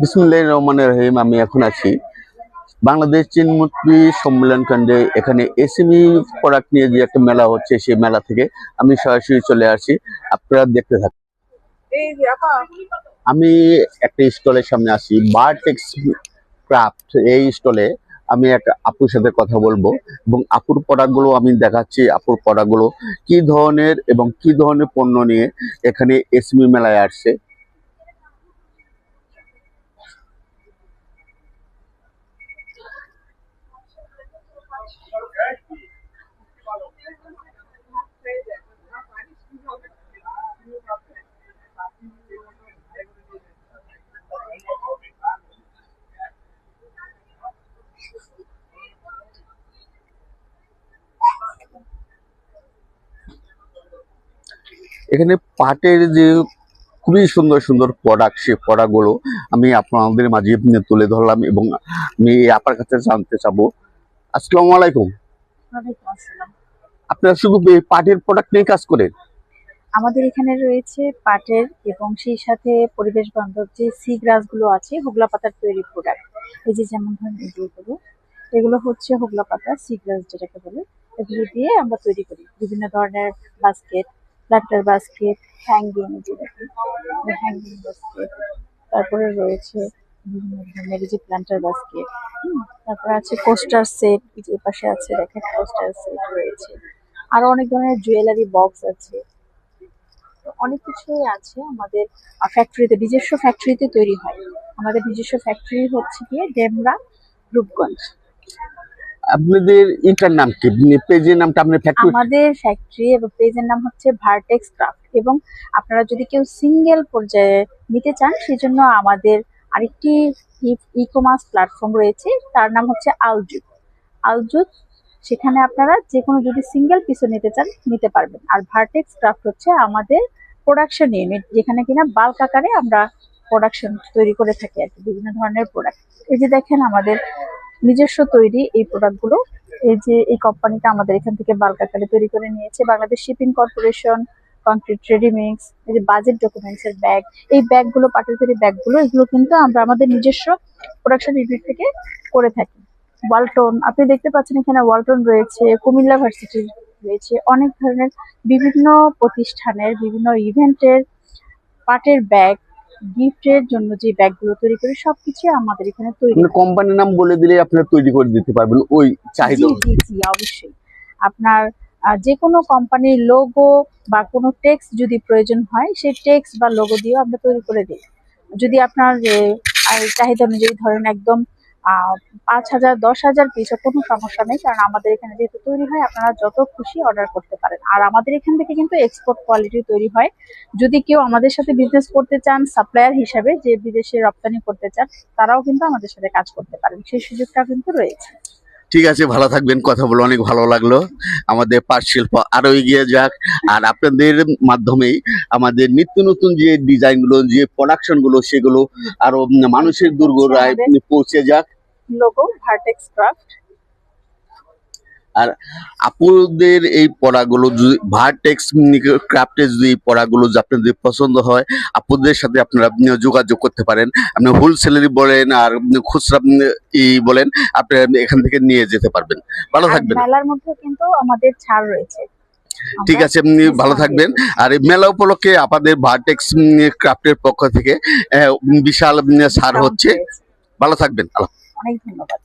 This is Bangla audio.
বিসমুল্লাহ রহমান রহিম, আমি এখন আছি বাংলাদেশ চিনমুক্তি সম্মেলন কেন্দ্রে। এখানে এসএমই প্রোডাক্ট নিয়ে যে একটা মেলা হচ্ছে, সেই মেলা থেকে আমি সরাসরি চলে আসি। আপনারা দেখতে থাকুন। আমি একটা স্টলের সামনে আসি বারটেক্স ক্রাফট এই স্টলে আমি একটা আপুর সাথে কথা বলব এবং আপুর প্রোডাক্টগুলো আমি দেখাচ্ছি, আপুর প্রোডাক্টগুলো কি ধরনের এবং কি ধরনের পণ্য নিয়ে এখানে এসএমই মেলায় আসছে। এখানে পাটের যে খুবই সুন্দর সুন্দর প্রোডাক্ট সেই প্রোডাক্টগুলো আমি আপনাদের মাঝে তুলে ধরলাম এবং আমি আপনার কাছে জানতে চাবো আসসালামু আলাইকুম। আপনারা শুধু পাটের প্রোডাক্ট নিয়ে কাজ করেন? আমাদের এখানে রয়েছে পাটের এবং সেই সাথে পরিবেশ বান্ধব যে সি গুলো আছে, হোগলা পাতার তৈরি প্রোডাক্ট এই যে যেমন ধরেন এগুলো এগুলো হচ্ছে হোগলা পাতা সি গ্রাস যেটাকে বলে। এগুলো দিয়ে আমরা তৈরি করি। বিভিন্ন ধরনের বাস্কেট প্লান্টার বাস্কেট হ্যাঙ্গিং যে হ্যাঙ্গিং বাস্কেট তারপরে রয়েছে বিভিন্ন ধরনের যে প্লান্টার বাস্কেট তারপরে আছে কোস্টার সেট যে পাশে আছে, দেখেন কোস্টার সেট রয়েছে। আরও অনেক ধরনের জুয়েলারি বক্স আছে। অনেক কিছুই আছে আমাদের ফ্যাক্টরিতে নিজস্ব ফ্যাক্টরিতে তৈরি হয়। আমাদের নিজস্ব ফ্যাক্টরি হচ্ছে গিয়ে ডেমরা রূপগঞ্জ। আপনাদের ইন্টার নাম কি? পেজের নামটা আপনার ফ্যাক্টরি আমাদের ফ্যাক্টরি এবং পেজের নাম হচ্ছে ভার্টেক্স ক্রাফট এবং আপনারা যদি কেউ সিঙ্গেল পর্যায়ে নিতে চান সেজন্য আমাদের আরেকটি ই কমার্স প্ল্যাটফর্ম রয়েছে। তার নাম হচ্ছে আলজুত আলজুত সেখানে আপনারা যে কোনো যদি সিঙ্গেল পিসও নিতে চান, নিতে পারবেন। আর ভার্টেক্স ক্রাফট হচ্ছে আমাদের প্রোডাকশন ইউনিট যেখানে কিনা বাল্ক আকারে আমরা প্রোডাকশন তৈরি করে থাকি আর কি, বিভিন্ন ধরনের প্রোডাক্ট এই যে দেখেন আমাদের নিজস্ব তৈরি এই প্রোডাক্টগুলো এই যে এই কোম্পানিটা আমাদের এখান থেকে বাল্ক আকারে তৈরি করে নিয়েছে। Bangladesh shipping corporation concrete ready mix এই যে বাজেট ডকুমেন্টস এর ব্যাগ এই ব্যাগগুলো পাটের তৈরি ব্যাগগুলো এগুলো কিন্তু আমরা আমাদের নিজস্ব প্রোডাকশন ইউনিট থেকে করে থাকি। ওয়ালটন। আপনি দেখতে পাচ্ছেন এখানে ওয়ালটন রয়েছে কুমিল্লা ভার্সিটির রয়েছে অনেক ধরনের বিভিন্ন প্রতিষ্ঠানের বিভিন্ন ইভেন্টের পাটের ব্যাগ গিফটের জন্য যে ব্যাগগুলো তৈরি করি সবকিছু আমাদের এখানে তৈরি। কোম্পানির নাম বলে দিলে আপনারা তৈরি করে দিতে পারবেন ওই চাহিদা জি জি জি অবশ্যই। আপনার যে কোনো কোম্পানির লোগো বা কোনো টেক্সট যদি প্রয়োজন হয় সেই টেক্সট বা লোগো দিয়েও আমরা তৈরি করে দিই। যদি আপনার চাহিদা অনুযায়ী ধরেন একদম পাঁচ হাজার দশ হাজার পিস কোনো সমস্যা নেই কারণ আমাদের এখানে যেহেতু তৈরি হয় আপনারা যত খুশি অর্ডার করতে পারেন। আর আমাদের এখান থেকে কিন্তু এক্সপোর্ট কোয়ালিটি তৈরি হয়। যদি কেউ আমাদের সাথে বিজনেস করতে চান সাপ্লায়ার হিসাবে যে বিদেশে রপ্তানি করতে চান তারাও কিন্তু আমাদের সাথে কাজ করতে পারেন। সেই সুযোগটা কিন্তু রয়েছে। ঠিক আছে ভালো থাকবেন কথা বলে অনেক ভালো লাগল। আমাদের পাট শিল্প আরও এগিয়ে যাক। আর আপনাদের মাধ্যমেই আমাদের নিত্য নতুন যে ডিজাইনগুলো যে প্রোডাকশনগুলো সেগুলো আরও মানুষের দুর্গরায় পৌঁছে যাক। লোগো ভার্টেক্স ক্রাফট আর আপুদের এই পড়াগুলো যদি ভার্টেক্স ক্রাফটের যদি এই পড়াগুলো যদি আপনাদের পছন্দ হয় আপুদের সাথে আপনারা উম, যোগাযোগ করতে পারেন। আপনি হোলসেলারি বলেন আর খুচরা ই বলেন আপনারা এখান থেকে নিয়ে যেতে পারবেন। ভালো থাকবেন। মেলার মধ্যে কিন্তু আমাদের ছাড় রয়েছে। ঠিক আছে এমনি ভালো থাকবেন। আর এই মেলা উপলক্ষে আপনাদের ভার্টেক্স ক্রাফটের পক্ষ থেকে বিশাল ছাড় হচ্ছে। ভালো থাকবেন। আল্লাহ অনেক ধন্যবাদ